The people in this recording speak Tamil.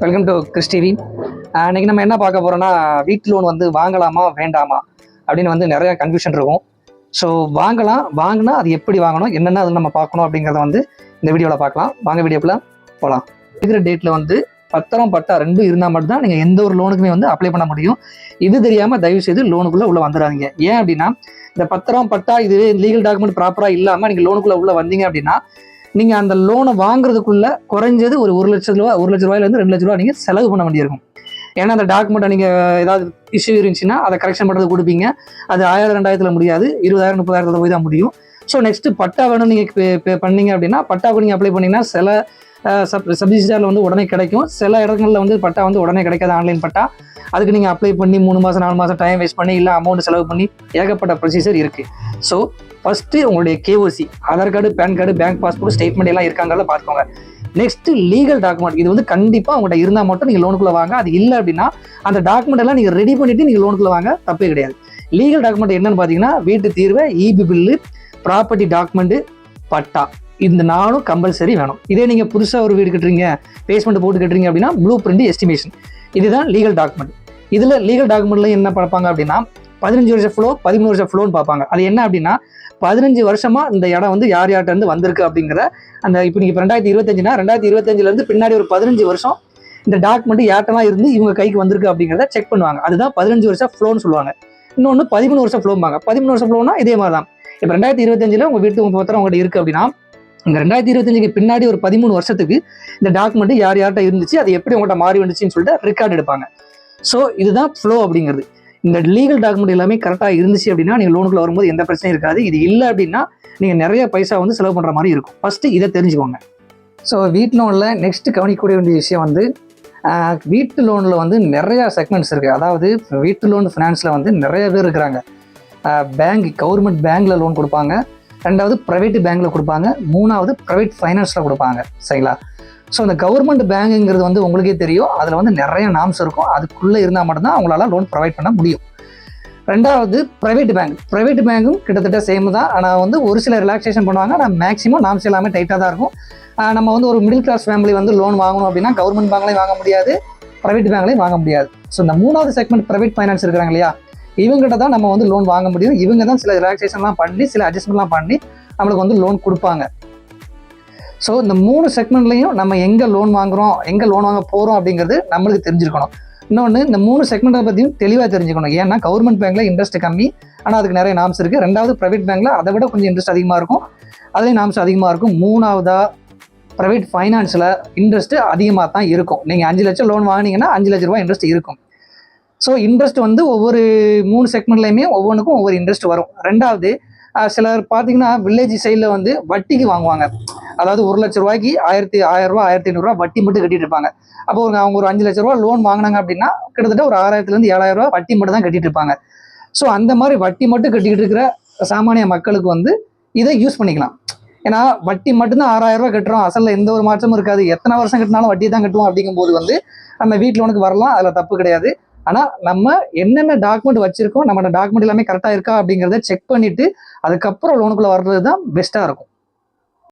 வெல்கம் டு கிறிஸ் டிவி நம்ம என்ன பார்க்க போகிறோன்னா வீட்டு லோன் வந்து வாங்கலாமா வேண்டாமா அப்படின்னு வந்து நிறைய கன்ஃபியூஷன் இருக்கும். ஸோ வாங்கலாம் வாங்கினா அது எப்படி வாங்கணும் என்னென்ன அதில் நம்ம பார்க்கணும் அப்படிங்கிறத வந்து இந்த வீடியோவில் பார்க்கலாம். வாங்க வீடியோக்குள்ள போகலாம் இருக்கிற டேட்டில் வந்து பத்திரம் பட்டா ரெண்டும் இருந்தால் மட்டும்தான் நீங்கள் எந்த ஒரு லோனுக்குமே வந்து அப்ளை பண்ண முடியும். இது தெரியாமல் தயவு செய்து லோனுக்குள்ளே உள்ளே வந்துடாதீங்க ஏன் அப்படின்னா இந்த பத்திரம் பட்டா இது லீகல் டாக்குமெண்ட் ப்ராப்பராக இல்லாமல் நீங்கள் லோனுக்குள்ளே உள்ளே வந்தீங்க அப்படின்னா நீங்கள் அந்த லோனை வாங்குறதுக்குள்ள குறைஞ்சது ஒரு ஒரு லட்ச ரூபா ஒரு லட்ச ரூபாயிலேருந்து ரெண்டு லட்ச ரூபா நீங்கள் செலவு பண்ண வேண்டியிருக்கும். ஏன்னா அந்த டாக்குமெண்ட்டை நீங்கள் ஏதாவது இஷ்யூ இருந்துச்சுன்னா அதை கரெக்ஷன் பண்ணுறது கொடுப்பீங்க. அது ஆயிரம் ரெண்டாயிரத்தில் முடியாது. இருபதாயிரம் முப்பதாயிரத்தில் போய் தான் முடியும். ஸோ நெக்ஸ்ட் பட்டா வேணும் நீங்கள் பண்ணீங்க அப்படின்னா பட்டாவுக்கு நீங்கள் அப்ளை பண்ணீங்கன்னா சில சப் சப்சிடிஸாரில் வந்து உடனே கிடைக்கும். சில இடங்களில் வந்து பட்டா வந்து உடனே கிடைக்காது ஆன்லைன் பட்டா. அதுக்கு நீங்கள் அப்ளை பண்ணி மூணு மாதம் நாலு மாதம் டைம் வேஸ்ட் பண்ணி இல்லை அமௌண்ட் செலவு பண்ணி ஏகப்பட்ட ப்ரொசீஜர் இருக்குது ஸோ ஃபஸ்ட்டு உங்களுடைய KYC Aadhaar card PAN card bank passport statement எல்லாம் இருக்காங்கிறத பார்த்துக்கோங்க. நெக்ஸ்ட் லீகல் டாக்குமெண்ட் இது வந்து கண்டிப்பாக உங்கள்கிட்ட இருந்தால் மட்டும் நீங்கள் லோனுக்குள்ள வாங்க. அது இல்லை அப்படின்னா அந்த டாக்குமெண்ட் எல்லாம் நீங்கள் ரெடி பண்ணிட்டு நீங்கள் லோனுக்குள்ள வாங்க தப்பே கிடையாது. லீகல் டாக்குமெண்ட் என்னன்னு பார்த்தீங்கன்னா வீட்டு தீர்வை EB bill property document patta. இந்த நானும் கம்பல்சரி வேணும். இதே நீங்கள் புதுசாக ஒரு வீடு கட்டுறீங்க பேஸ்மெண்ட் போட்டு கட்டுறீங்க அப்படின்னா ப்ளூ பிரிண்ட் எஸ்டிமேஷன் இதுதான் லீகல் டாக்குமெண்ட் இதில் லீகல் டாக்குமெண்ட்ல என்ன பார்ப்பாங்க அப்படின்னா பதினஞ்சு வருஷம் ஃப்ளோ பதிமூணு வருஷம் ஃப்ளோன்னு பார்ப்பாங்க. அது என்ன அப்படின்னா பதினஞ்சு வருஷமா இந்த இடம் வந்து யார் யார்கிட்ட இருந்து வந்திருக்கு அப்படிங்கிற அந்த இப்போ நீங்கள் இப்போ ரெண்டாயிரத்தி இருபத்தஞ்சுனா ரெண்டாயிரத்தி இருபத்தஞ்சுல இருந்து பின்னாடி ஒரு பதினஞ்சு வருஷம் இந்த டாக்குமெண்ட் யார்ட்டெல்லாம் இருந்து இவங்க கைக்கு வந்திருக்கு அப்படிங்கிறத செக் பண்ணுவாங்க. அதுதான் பதினஞ்சு வருஷம் ஃப்ளோன்னு சொல்லுவாங்க. இன்னொன்று பதிமூணு வருஷம் ஃப்ளோம்பாங்க பதிமூணு வருஷம் ஃப்ளோனா இதே மாதிரி தான் இப்போ ரெண்டாயிரத்தி இருபத்தஞ்சில் உங்கள் வீட்டு உங்கள் பத்திரம் உங்கள்கிட்ட இருக்குது அப்படின்னா இந்த ரெண்டாயிரத்தி இருபத்தஞ்சுக்கு பின்னாடி ஒரு பதிமூணு வருஷத்துக்கு இந்த டாக்குமெண்ட் யார் யார்கிட்ட இருந்துச்சு அது எப்படி உங்கள்கிட்ட மாறி வந்துச்சுன்னு சொல்லிட்டு ரெக்கார்டு எடுப்பாங்க. ஸோ இதுதான் ஃப்ளோ அப்படிங்கிறது. இந்த லீகல் டாக்குமெண்ட் எல்லாமே கரெக்டாக இருந்துச்சு அப்படின்னா நீங்கள் லோனுக்குள்ள வரும்போது எந்த பிரச்சனையும் இருக்காது. இது இல்லை அப்படின்னா நீங்கள் நிறைய பைசா வந்து செலவு பண்ணுற மாதிரி இருக்கும். ஃபஸ்ட்டு இதை தெரிஞ்சுக்கோங்க. ஸோ வீட்டு லோனில் நெக்ஸ்ட் கவனிக்கக்கூடிய வேண்டிய விஷயம் வந்து வீட்டு லோனில் வந்து நிறையா செக்மெண்ட்ஸ் இருக்குது அதாவது வீட்டு லோன் ஃபினான்ஸில் வந்து நிறைய பேர் இருக்கிறாங்க. பேங்க் கவர்மெண்ட் பேங்க்கில் லோன் கொடுப்பாங்க. ரெண்டாவது ப்ரைவேட் பேங்க்கில் கொடுப்பாங்க. மூணாவது ப்ரைவேட் ஃபைனான்ஸில் கொடுப்பாங்க. சரிங்களா? ஸோ இந்த கவர்மெண்ட் பேங்குங்கிறது வந்து உங்களுக்கே தெரியும். அதில் வந்து நிறைய நாம்ஸ் இருக்கும். அதுக்குள்ளே இருந்தால் மட்டும்தான் அவங்களால லோன் ப்ரொவைட் பண்ண முடியும். ரெண்டாவது ப்ரைவேட் பேங்க் ப்ரைவேட் பேங்க்கும் கிட்டத்தட்ட சேம் தான். ஆனால் வந்து ஒரு சில ரிலாக்ஸேஷன் பண்ணுவாங்க. ஆனால் மேக்ஸிமம் நாம்ஸ் எல்லாமே டைட்டாக தான் இருக்கும். நம்ம வந்து ஒரு மிடில் கிளாஸ் ஃபேமிலி வந்து லோன் வாங்கணும் அப்படின்னா கவர்மெண்ட் பேங்க்லையும் வாங்க முடியாது. ப்ரைவேட் பேங்க்லையும் வாங்க முடியாது. ஸோ இந்த மூணாவது செக்மெண்ட் ப்ரைவேட் ஃபைனான்ஸ் இருக்கிறாங்க இல்லையா? இவங்ககிட்ட தான் நம்ம வந்து லோன் வாங்க முடியும். இவங்க தான் சில ரிலாக்ஸேஷன்லாம் பண்ணி சில அட்ஜஸ்ட்மெண்ட்லாம் பண்ணி நம்மளுக்கு வந்து லோன் கொடுப்பாங்க. ஸோ இந்த மூணு செக்மெண்ட்லையும் நம்ம எங்கே லோன் வாங்குகிறோம் எங்கே லோன் வாங்க போகிறோம் அப்படிங்கிறது நம்மளுக்கு தெரிஞ்சிருக்கணும். இன்னொன்று இந்த மூணு செக்மெண்ட்டை பற்றியும் தெளிவாக தெரிஞ்சுக்கணும். ஏன்னா கவர்மெண்ட் பேங்க்கில் இன்ட்ரெஸ்ட் கம்மி. ஆனால் அதுக்கு நிறைய நாம்ஸ் இருக்குது ரெண்டாவது ப்ரைவேட் பேங்க்கில் அதை விட கொஞ்சம் இன்ட்ரெஸ்ட் அதிகமாக இருக்கும். அதுலேயும் நாம்ஸ் அதிகமாக இருக்கும். மூணாவதாக ப்ரைவேட் ஃபைனான்ஸில் இன்ட்ரெஸ்ட்டு அதிகமாக தான் இருக்கும். நீங்கள் அஞ்சு லட்சம் லோன் வாங்கினீங்கன்னா அஞ்சு லட்ச ரூபா இன்ட்ரெஸ்ட் இருக்கும். ஸோ இன்ட்ரெஸ்ட் வந்து ஒவ்வொரு மூணு செக்மெண்ட்லையுமே ஒவ்வொன்றுக்கும் ஒவ்வொரு இன்ட்ரெஸ்ட் வரும். ரெண்டாவது சிலர் பார்த்தீங்கன்னா வில்லேஜ் சைடில் வந்து வட்டிக்கு வாங்குவாங்க. அதாவது ஒரு லட்ச ரூபாய்க்கு ஆயிரத்தி ஆயிரம் ரூபா ஆயிரத்தி ஐநூறுரூவா வட்டி மட்டும் கட்டிட்டு இருப்பாங்க. அப்போ அவங்க ஒரு அஞ்சு லட்ச ரூபா லோன் வாங்கினாங்க அப்படின்னா கிட்டத்தட்ட ஒரு ஆறாயிரத்துலேருந்து ஏழாயிரம் ரூபா வட்டி மட்டும் தான் கட்டிட்டு இருப்பாங்க. ஸோ அந்த மாதிரி வட்டி மட்டும் கட்டிக்கிட்டு இருக்கிற சாமானிய மக்களுக்கு வந்து இதை யூஸ் பண்ணிக்கலாம். ஏன்னா வட்டி மட்டும்தான் ஆறாயிரம் ரூபா கட்டுறோம். அசலில் எந்த ஒரு மாற்றமும் இருக்காது. எத்தனை வருஷம் கட்டினாலும் வட்டி தான் கட்டுவோம் அப்படிங்கும்போது வந்து நம்ம வீட்டு லோனுக்கு வரலாம். அதில் தப்பு கிடையாது. ஆனால் நம்ம என்னென்ன டாக்குமெண்ட் வச்சிருக்கோம் நம்ம டாக்குமெண்ட் எல்லாமே கரெக்டாக இருக்கா அப்படிங்கிறத செக் பண்ணிட்டு அதுக்கப்புறம் லோனுக்குள்ளே வர்றது தான் பெஸ்ட்டாக இருக்கும்.